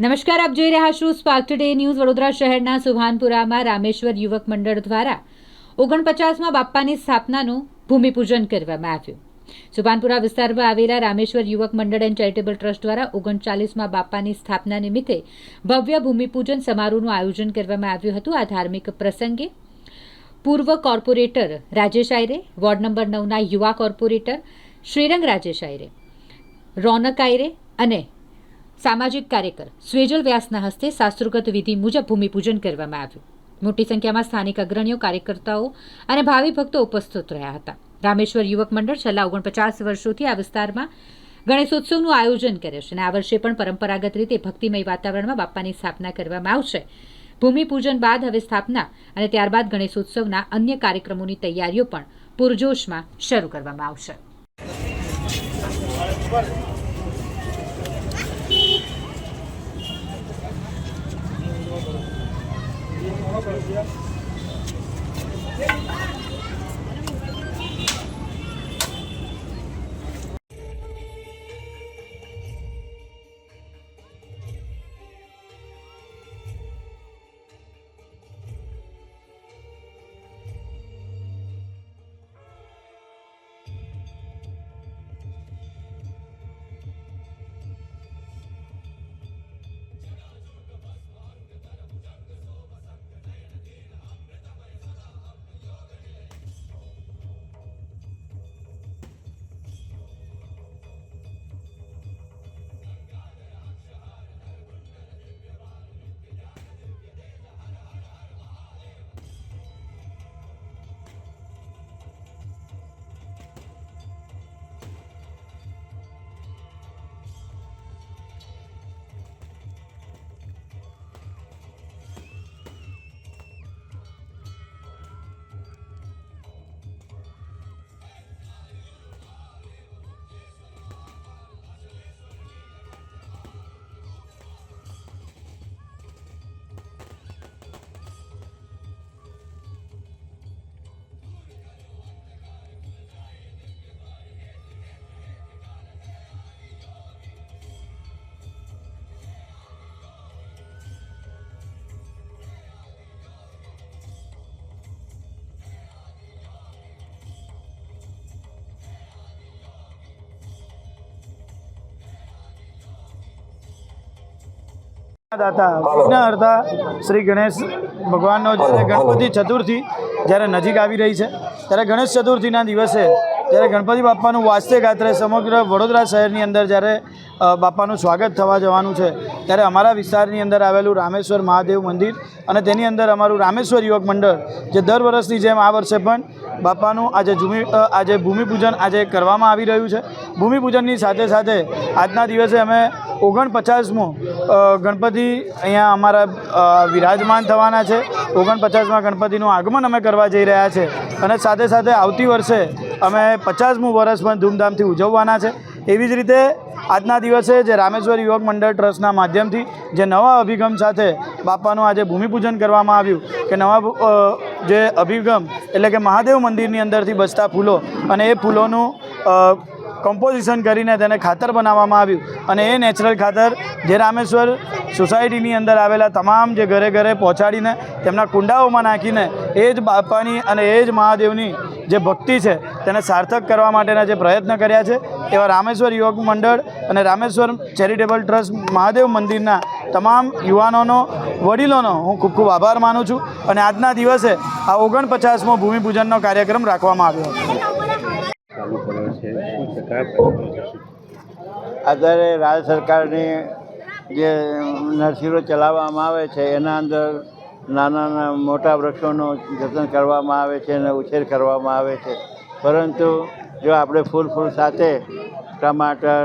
નમસ્કાર, આપ જોઈ રહ્યા છો સ્પાર્ક ટુડે ન્યૂઝ વડોદરા શહેરના સુભાનપુરામાં રામેશ્વર યુવક મંડળ દ્વારા ઓગણપચાસમાં બાપ્પાની સ્થાપનાનું ભૂમિપૂજન કરવામાં આવ્યું. સુભાનપુરા વિસ્તારમાં આવેલા રામેશ્વર યુવક મંડળ એન્ડ ચેરિટેબલ ટ્રસ્ટ દ્વારા ઓગણચાલીસમાં બાપ્પાની સ્થાપના નિમિત્તે ભવ્ય ભૂમિપૂજન સમારોહનું આયોજન કરવામાં આવ્યું હતું. આ ધાર્મિક પ્રસંગે પૂર્વ corporator Rajesh Ayre, ward number નવના યુવા કોર્પોરેટર શ્રીરંગ રાજેશ આયરે, રોનક આયરે અને સામાજિક કાર્યકર સ્વેજલ વ્યાસના હસ્તે શાસ્ત્રોગત વિધિ મુજબ ભૂમિપૂજન કરવામાં આવ્યું. મોટી સંખ્યામાં સ્થાનિક અગ્રણીઓ, કાર્યકર્તાઓ અને ભાવિ ભક્તો ઉપસ્થિત રહ્યા હતા. રામેશ્વર યુવક મંડળ છેલ્લા ઓગણપચાસ વર્ષોથી આ વિસ્તારમાં ગણેશોત્સવનું આયોજન કરે છે અને આ વર્ષે પણ પરંપરાગત રીતે ભક્તિમય વાતાવરણમાં બાપાની સ્થાપના કરવામાં આવશે. ભૂમિપૂજન બાદ હવે સ્થાપના અને ત્યારબાદ ગણેશોત્સવના અન્ય કાર્યક્રમોની તૈયારીઓ પણ પૂરજોશમાં શરૂ કરવામાં આવશે. Obrigado. દાતા. વિઘ્નહર્તા શ્રી ગણેશ ભગવાનનો જ્યારે ગણપતિ ચતુર્થી જ્યારે નજીક આવી રહી છે ત્યારે ગણેશ ચતુર્થીના દિવસે જ્યારે ગણપતિ બાપ્પાનું વાસ્તે ગાત્રે સમગ્ર વડોદરા શહેરની અંદર જ્યારે બાપાનું સ્વાગત થવા જવાનું છે ત્યારે અમારા વિસ્તારની અંદર આવેલું રામેશ્વર મહાદેવ મંદિર અને તેની અંદર અમારું રામેશ્વર યુવક મંડળ જે દર વર્ષની જેમ આ વર્ષે પણ બાપાનું આજે ભૂમિ આજે ભૂમિપૂજન આજે કરવામાં આવી રહ્યું છે. ભૂમિપૂજનની સાથે સાથે આજના દિવસે અમે ઓગણપચાસમો ગણપતિ અહીંયા અમારા વિરાજમાન થવાના છે. ઓગણપચાસમાં ગણપતિનું આગમન અમે કરવા જઈ રહ્યા છે. અને સાથે સાથે આવતી વર્ષે અમે પચાસમું વર્ષ પણ ધૂમધામથી ઉજવવાના છે. એવી જ રીતે આજના દિવસે જે રામેશ્વર યુવક મંડળ ટ્રસ્ટના માધ્યમથી જે નવા અભિગમ સાથે બાપાનું આજે ભૂમિપૂજન કરવામાં આવ્યું કે નવા જે અભિગમ એટલે કે મહાદેવ મંદિરની અંદરથી બચતા ફૂલો અને એ ફૂલોનું કમ્પોઝિશન કરીને તેને ખાતર બનાવવામાં આવ્યું. અને એ નેચરલ ખાતર જે રામેશ્વર સોસાયટીની અંદર આવેલા તમામ જે ઘરે ઘરે પહોંચાડીને તેમના કુંડાઓમાં નાખીને એ જ બાપાની અને એ જ મહાદેવની જે ભક્તિ છે તેને સાર્થક કરવા માટેના જે પ્રયત્ન કર્યા છે, એવા રામેશ્વર યુવક મંડળ અને રામેશ્વર ચેરિટેબલ ટ્રસ્ટ મહાદેવ મંદિરના તમામ યુવાનોનો વડીલોનો હું ખૂબ ખૂબ આભાર માનું છું અને આજના દિવસે આ ઓગણપચાસમો ભૂમિપૂજનનો કાર્યક્રમ રાખવામાં આવ્યો? અત્યારે રાજ્ય સરકારની જે નર્સરીઓ ચલાવવામાં આવે છે, એના અંદર નાના મોટા વૃક્ષોનું જતન કરવામાં આવે છે અને ઉછેર કરવામાં આવે છે પરંતુ જો આપણે ફૂલ ફૂલ સાથે ટમાટર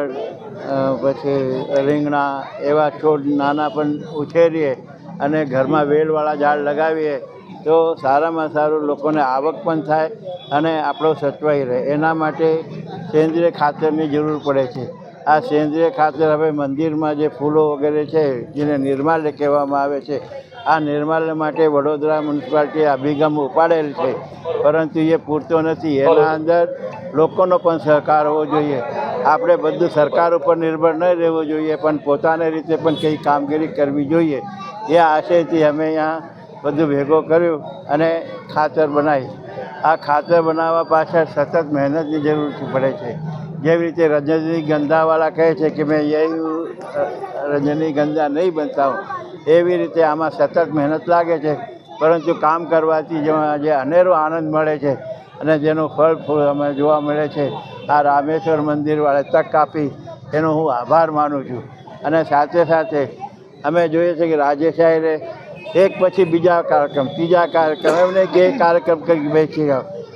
પછી રીંગણા એવા છોડ નાના પણ ઉછેરીએ અને ઘરમાં વેલવાળા ઝાડ લગાવીએ તો સારામાં સારું લોકોને આવક પણ થાય અને આપણો સચવાઈ રહે. એના માટે સેન્દ્રિય ખાતરની જરૂર પડે છે. આ સેન્દ્રિય ખાતર હવે મંદિરમાં જે ફૂલો વગેરે છે, જેને નિર્માલ્ય કહેવામાં આવે છે, આ નિર્માલ્ય માટે વડોદરા મ્યુનિસિપાલિટીએ અભિગમ ઉપાડેલ છે. પરંતુ એ પૂરતો નથી. એના અંદર લોકોનો પણ સહકાર હોવો જોઈએ. આપણે બધું સરકાર ઉપર નિર્ભર ન રહેવું જોઈએ, પણ પોતાની રીતે પણ કંઈ કામગીરી કરવી જોઈએ. એ આશયથી અમે અહીંયા બધું ભેગો કર્યું અને ખાતર બનાવી. આ ખાતર બનાવવા પાછળ સતત મહેનતની જરૂર પડે છે. જેવી રીતે રજની ગંધાવાળા કહે છે કે, મેં એ રજની ગંધા નહીં બનતા હું એવી રીતે આમાં સતત મહેનત લાગે છે. પરંતુ કામ કરવાથી જે અનેરો આનંદ મળે છે. અને જેનું ફળ ફૂલ અમે જોવા મળે છે, આ રામેશ્વર મંદિરવાળે તક આપી, એનો હું આભાર માનું છું. અને સાથે સાથે અમે જોઈએ છીએ કે રાજેશ રાજેશાહીરે એક પછી બીજા કાર્યક્રમ, ત્રીજા કાર્યક્રમ, એમને કે કાર્યક્રમ કરી બેસી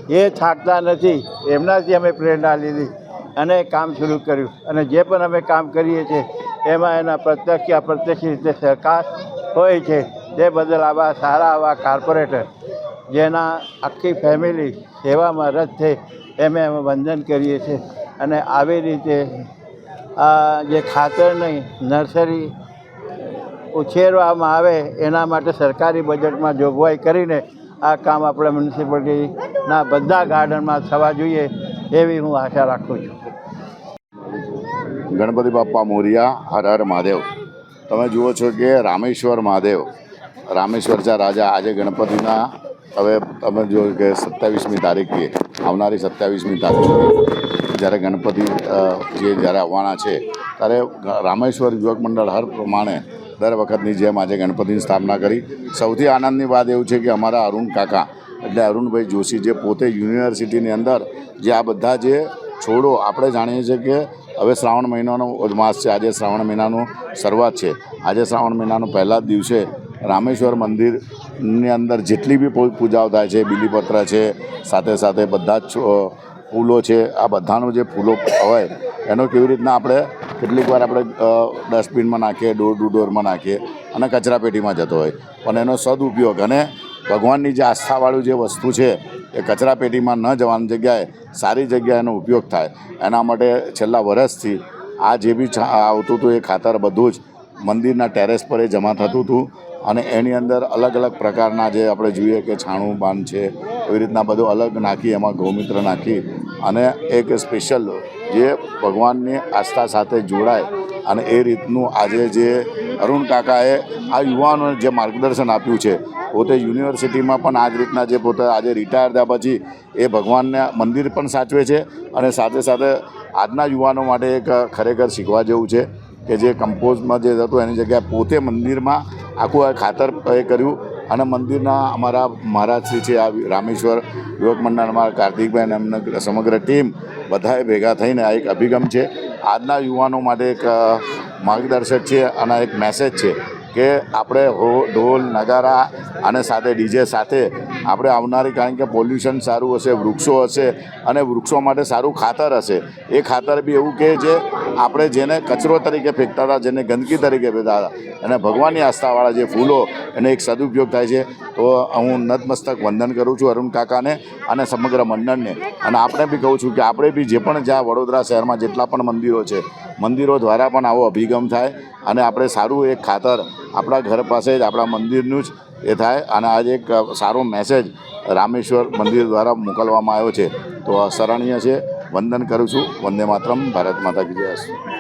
એ થાકતા નથી, એમનાથી અમે પ્રેરણા લીધી અને કામ શરૂ કર્યું. અને જે પણ અમે કામ કરીએ છીએ, એમાં એના પ્રત્યક્ષ કે અપ્રત્યક્ષ રીતે સહકાર હોય છે. તે બદલ આવા સારા આવા કોર્પોરેટર જેના આખી ફેમિલી સેવામાં રત થઈ એમે અમે વંદન કરીએ છીએ. અને આવી રીતે આ જે ખાતરની નર્સરી ઉછેરવામાં આવે, એના માટે સરકારી બજેટમાં જોગવાઈ કરીને આ કામ આપણા મ્યુનિસિપાલિટીના બધા ગાર્ડનમાં થવા જોઈએ, એવી હું આશા રાખું છું. ગણપતિ બાપ્પા મોરિયા, હર હર મહાદેવ. તમે જુઓ છો કે રામેશ્વર મહાદેવ. રામેશ્વરચા રાજા, આજે ગણપતિના હવે તમે જુઓ કે સત્યાવીસમી તારીખે, આવનારી સત્યાવીસમી તારીખ જ્યારે ગણપતિ જે જ્યારે આવવાના છે, ત્યારે રામેશ્વર યુવક મંડળ હર પ્રમાણે દર વખતની જેમ આજે ગણપતિની સ્થાપના કરી. સૌથી આનંદની વાત એવું છે કે અમારા અરુણ કાકા એટલે અરુણભાઈ જોશી જે પોતે યુનિવર્સિટીની અંદર જે આ બધા જે છોડો, આપણે જાણીએ છીએ કે હવે શ્રાવણ મહિનાનો માસ છે. આજે શ્રાવણ મહિનાનું શરૂઆત છે. આજે શ્રાવણ મહિનાનો પહેલા જ દિવસે રામેશ્વર મંદિરની અંદર જેટલી બી પૂજાઓ થાય છે, બીલીપત્ર છે, સાથે સાથે બધા જ ફૂલો છે, આ બધાનું જે ફૂલો હોય, એનો કેવી રીતના આપણે કેટલીક વાર આપણે ડસ્ટબિનમાં નાખીએ, ડોર ટુ ડોરમાં નાખીએ અને કચરાપેટીમાં જતો હોય. પણ એનો સદુપયોગ અને ભગવાનની જે આસ્થાવાળું જે વસ્તુ છે, એ કચરાપેટીમાં ન જવાની જગ્યાએ સારી જગ્યાએ એનો ઉપયોગ થાય. એના માટે છેલ્લા વર્ષથી આ જે બી આવતું હતું એ ખાતર બધું જ મંદિરના ટેરેસ પર એ જમા થતું હતું. અને એની અંદર અલગ અલગ પ્રકારના જે આપણે જોઈએ કે છાણું બાન છે, એવી રીતના બધું અલગ નાખી, એમાં ગૌમિત્ર નાખી અને એક સ્પેશિયલ જે ભગવાનની આસ્થા સાથે જોડાય અને એ રીતનું આજે જે અરુણ કાકાએ આ યુવાનોને જે માર્ગદર્શન આપ્યું છે, પોતે યુનિવર્સિટીમાં પણ આ જ રીતના જે પોતે આજે રિટાયર થયા પછી એ ભગવાનના મંદિર પણ સાચવે છે અને સાથે સાથે આજના યુવાનો માટે એક ખરેખર શીખવા જેવું છે કે જે કમ્પોઝમાં જે હતું, એની જગ્યાએ પોતે મંદિરમાં આખું આ ખાતર એ કર્યું અને મંદિરના અમારા મહારાજ શ્રી છે આ રામેશ્વર યુવક મંડળ અમારા કાર્તિકભાઈ એમને સમગ્ર ટીમ બધાએ ભેગા થઈને આ એક અભિગમ છે. આજના યુવાનો માટે એક માર્ગદર્શક છે અને એક મેસેજ છે. કે આપણે ઢોલ, નગારા અને સાથે ડીજે સાથે આપણે આવનારી, કારણ કે પોલ્યુશન સારું હશે, વૃક્ષો હશે અને વૃક્ષો માટે સારું ખાતર હશે. એ ખાતર બી એવું કે જે આપણે જેને કચરો તરીકે ફેંકતા હતા, જેને ગંદકી તરીકે ફેંકતા હતા, અને ભગવાનની આસ્થાવાળા જે ફૂલો એને એક સદુપયોગ થાય છે, તો હું નતમસ્તક વંદન કરું છું અરુણ કાકાને અને સમગ્ર મંડળને. અને આપણે બી કહું છું કે આપણે બી જે પણ જ્યાં વડોદરા શહેરમાં જેટલા પણ મંદિરો છે મંદિરો દ્વારા પણ આવો અભિગમ થાય અને આપણે સારું એક ખાતર આપણા ઘર પાસે જ આપણા મંદિરનું જ એ થાય અને આજે એક સારો મેસેજ રામેશ્વર મંદિર દ્વારા મોકલવામાં આવ્યો છે. તો આ છે. વંદન કરું છું. વંદે માતરમ. ભારત માતા કી જય.